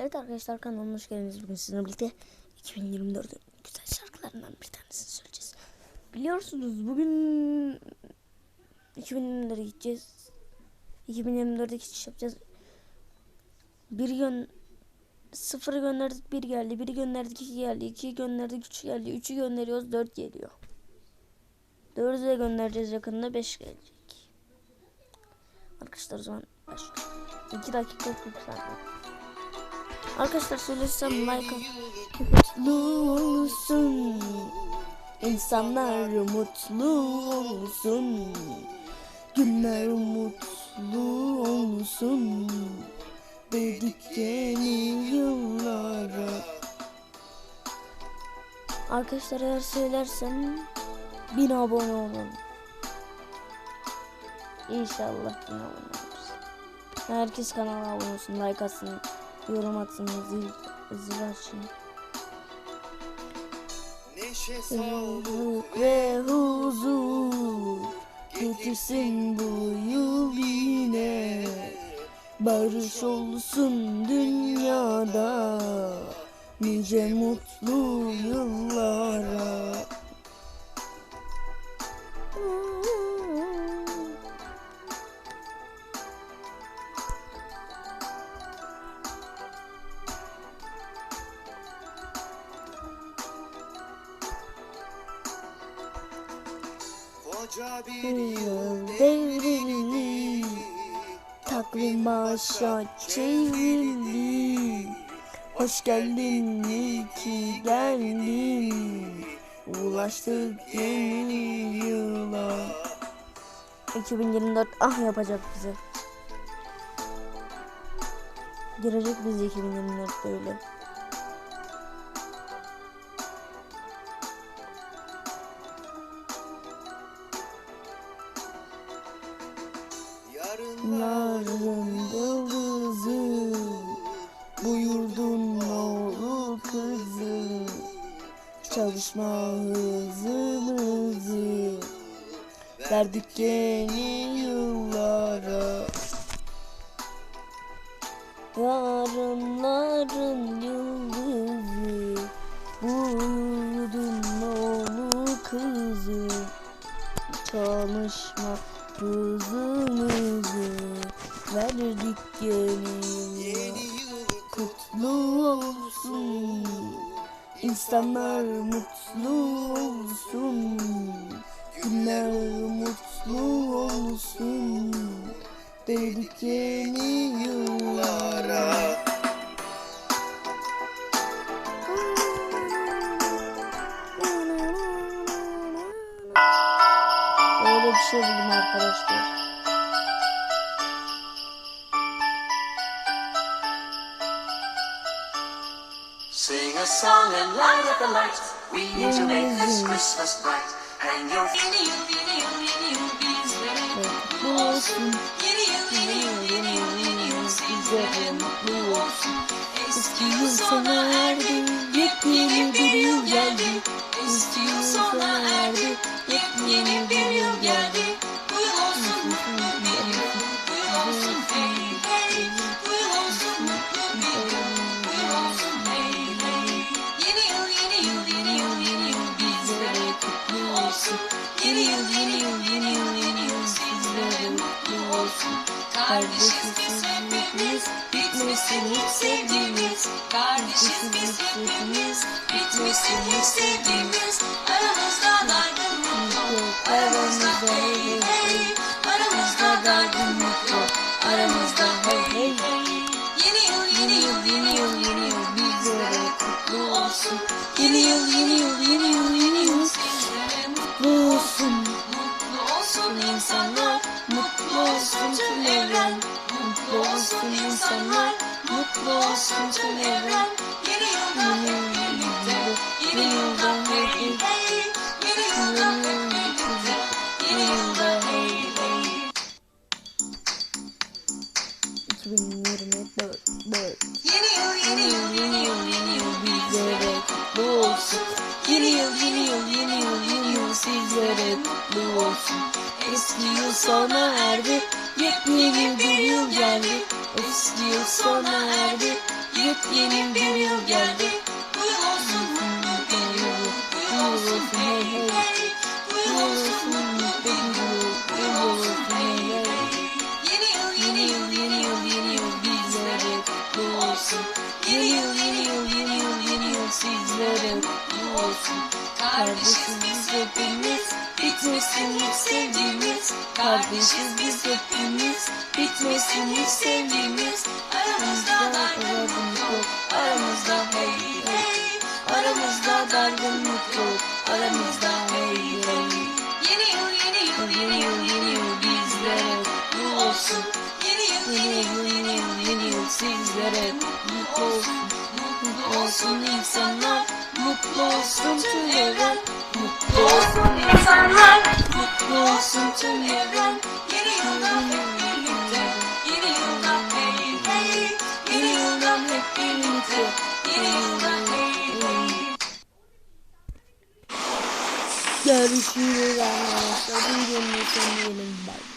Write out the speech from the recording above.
Evet arkadaşlar kanalıma hoş geldiniz. Bugün sizinle birlikte 2024'ün güzel şarkılarından bir tanesini söyleyeceğiz. Biliyorsunuz bugün 2024'e gideceğiz. 2024'e geçiş yapacağız. Bir gün sıfır gönderdik bir geldi. Biri gönderdik iki geldi. iki gönderdik üç geldi. Üçü gönderiyoruz dört geliyor. Dördü de göndereceğiz yakında beş gelecek. Arkadaşlar o zaman başlıyoruz. 2 dakika 40 saniye. Arkadaşlar söylesem like. Mutlu olsun. İnsanlar mutlu olsun. Günler mutlu olsun. Dedik yeni yıllara. Arkadaşlar eğer söylersem bin abone olun. İnşallah bin abone oluruz. Herkes kanala abone olsun, like atsın, yorum atsın, zil, zil açın. Sağlık ve huzur getirsin bu yıl yine. Barış olsun dünyada nice mutlu yıllara. Bir yıl devrildi, takvim başa çevrildi. Hoş geldin, iyi ki geldin. Ulaştık yeni yıla. 2024 ah yapacak bize. Girecek bizi 2024 böyle. Yarın yıldızı Bu yurdun oğlu kızı. Çalışma hızımızı. Verdik yeni yıllara. Yarınların yıldızı. Bu yurdun oğlu kızı. Çalışma hızımızı verdik yeni Kutlu olsun, insanlar mutlu olsun, günler mutlu olsun, dedik yeni yıllara. Öyle bir şey buldum arkadaşlar. Sing a song and light up the lights. We need to make this Christmas bright. Hang your yıl, yeni yıl, yeni yıl bizlere Mutlu olsun, Yeni yıl, yeni yıl, yeni yıl, yeni yıl bizlere sizlere mutlu olsun. Eski yıl sona erdi, yepyeni bir yıl geldi. Sona erdi, yepyeni bir yıl geldi. Yeni yıl, yeni yıl, yeni yıl, yeni yıl sizlere mutlu olsun. Kardeşiz biz hepimiz, bitmesin hiç sevdiğimiz. Kardeşiz biz hepimiz, bitmesin hiç sevdiğimiz. Aramızda dargınlık yok, aramızda hey hey. Aramızda dargınlık yok, aramızda hey hey. Yeni yıl, yeni yıl, yeni yıl, yeni yıl bizlere kutlu olsun. Yeni yıl, yeni yıl, olsun tüm evren. Mutlu olsun insanlar, mutlu olsun tüm evren. Yeni yılda hep birlikte, yeni yılda hey hey. Yeni yılda hep birlikte, yeni yılda hey hey. 2024 4 Yeni yıl, yeni yıl, yeni yıl, yeni yıl bizlere kutlu olsun. Yeni yıl, yeni yıl, yeni yıl, yeni yıl sizlere kutlu olsun. Eski yıl sona erdi, yepyeni bir yıl geldi. Eski yıl sona erdi, yeni Yepyeni bir yıl geldi Bu olsun Bu yıl olsun hey hey Kardeşiz biz hepimiz bitmesin hiç sevgimiz. Aramızda dargınlık yok aramızda hey hey Aramızda dargınlık yok. aramızda hey hey Yeni yıl yeni yıl yeni yıl yeni yıl bizlere. kutlu olsun. Yeni yıl yeni yıl yeni yıl yeni yıl sizlere mutlu olsun Mutlu olsun insanlar. Mutlu olsun tüm evren Mutlu olsun insanlar Mutlu olsun tüm evren Yeni yıldan hep birlikte Yeni yıldan hey hey Yeni yıldan hep birlikte Yeni yıldan hey hey Görüşürüz arkadaşlar. Videonun sonuna gelin. Bye.